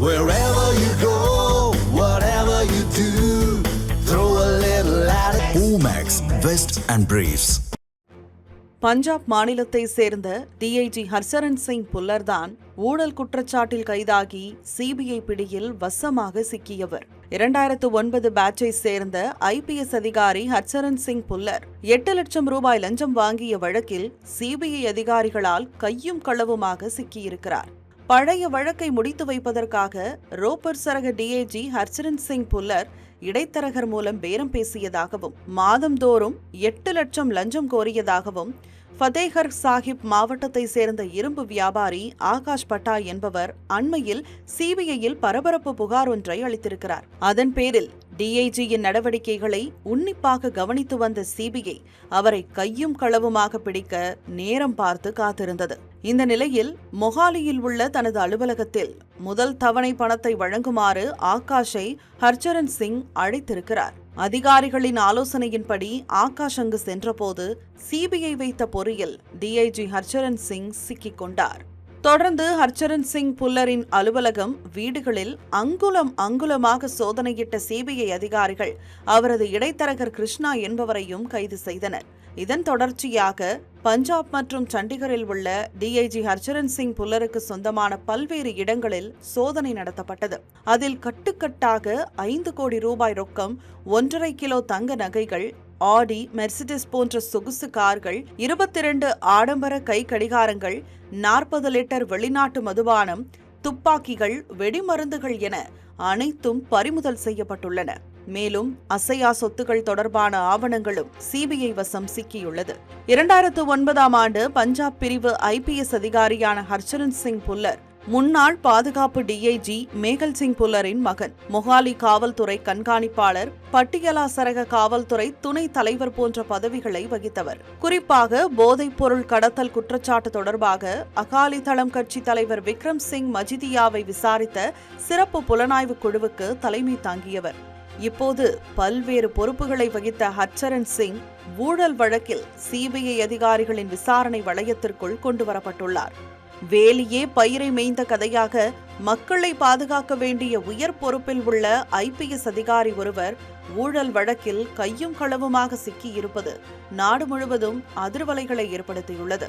Wherever you go, whatever you do, throw a little at it. Omax, Vest and Briefs. Punjab மாநிலத்தை சேர்ந்த DIG ஹர்சரன் Singh புல்லர்தான் ஊழல் குற்றச்சாட்டில் கைதாகி CBI பிடியில் வசமாக சிக்கியவர் இரண்டாயிரத்து ஒன்பது பேட்சை சேர்ந்த ஐபிஎஸ் அதிகாரி ஹர்சரன் சிங் புல்லர் எட்டு லட்சம் ரூபாய் லஞ்சம் வாங்கிய வழக்கில் சிபிஐ அதிகாரிகளால் கையும் களவுமாக சிக்கியிருக்கிறார் பழைய வழக்கை முடித்து வைப்பதற்காக ரோப்பர் சரக டிஏஜி ஹர்சரன் சிங் புல்லர் இடைத்தரகர் மூலம் பேரம் பேசியதாகவும் மாதந்தோறும் எட்டு லட்சம் லஞ்சம் கோரியதாகவும் ஃபதேகர் சாஹிப் மாவட்டத்தை சேர்ந்த இரும்பு வியாபாரி ஆகாஷ் பட்டா என்பவர் அண்மையில் சிபிஐயில் பரபரப்பு புகார் ஒன்றை அளித்திருக்கிறார். அதன் பேரில் டிஐஜியின் நடவடிக்கைகளை உன்னிப்பாக கவனித்து வந்த சிபிஐ அவரை கையும் களவுமாக பிடிக்க நேரம் பார்த்து காத்திருந்தது. இந்த நிலையில் மொஹாலியில் உள்ள தனது அலுவலகத்தில் முதல் தவணை பணத்தை வழங்குமாறு ஆகாஷை ஹர்ச்சரன் சிங் அழைத்திருக்கிறார். அதிகாரிகளின் ஆலோசனையின்படி ஆகாஷ் அங்கு சென்றபோது சிபிஐ வைத்த பொறியில் டிஐஜி ஹர்ச்சரன் சிங் சிக்கிக் கொண்டார். தொடர்ந்து ஹர்ச்சரன் சிங் புல்லரின் அலுவலகம் வீடுகளில் அங்குலம் அங்குலமாக சோதனையிட்ட சிபிஐ அதிகாரிகள் அவரது இடைத்தரகர் கிருஷ்ணா என்பவரையும் கைது செய்தனர். இதன் தொடர்ச்சியாக பஞ்சாப் மற்றும் சண்டிகரில் உள்ள டிஐஜி ஹர்ச்சரன் சிங் புல்லருக்கு சொந்தமான பல்வேறு இடங்களில் சோதனை நடத்தப்பட்டது. அதில் கட்டுக்கட்டாக ஐந்து கோடி ரூபாய் ரொக்கம் ஒன்றரை கிலோ தங்க நகைகள் ஆடி மெர்சிடிஸ் போன்ற சொகுசு கார்கள் இருபத்தி இரண்டு ஆடம்பர கை கடிகாரங்கள் நாற்பது லிட்டர் வெளிநாட்டு மதுபானம் துப்பாக்கிகள் வெடிமருந்துகள் என அனைத்தும் பறிமுதல் செய்யப்பட்டுள்ளன. மேலும் அசையா சொத்துக்கள் தொடர்பான ஆவணங்களும் சிபிஐ வசம் சிக்கியுள்ளது. இரண்டாயிரத்து ஒன்பதாம் ஆண்டு பஞ்சாப் பிரிவு ஐபிஎஸ் அதிகாரியான ஹர்ச்சரன் சிங் புல்லர் முன்னாள் பாதுகாப்பு டிஐஜி மேகல் சிங் புல்லரின் மகன் மொஹாலி காவல்துறை கண்காணிப்பாளர் பட்டியலா சரக காவல்துறை துணை தலைவர் போன்ற பதவிகளை வகித்தவர். குறிப்பாக போதைப் பொருள் கடத்தல் குற்றச்சாட்டு தொடர்பாக அகாலி தளம் கட்சி தலைவர் விக்ரம் சிங் மஜிதியாவை விசாரித்த சிறப்பு புலனாய்வு குழுவுக்கு தலைமை தாங்கியவர். இப்போது பல்வேறு பொறுப்புகளை வகித்த ஹர்ச்சரன் சிங் ஊழல் வழக்கில் சிபிஐ அதிகாரிகளின் விசாரணை வளையத்திற்குள் கொண்டுவரப்பட்டுள்ளார். வேலியே பயிரை மேய்ந்த கதையாக மக்களை பாதுகாக்க வேண்டிய உயர் பொறுப்பில் உள்ள ஐபிஎஸ் அதிகாரி ஒருவர் ஊழல் வழக்கில் கையும் களவுமாக சிக்கியிருப்பது நாடு முழுவதும் அதிர்வலைகளை ஏற்படுத்தியுள்ளது.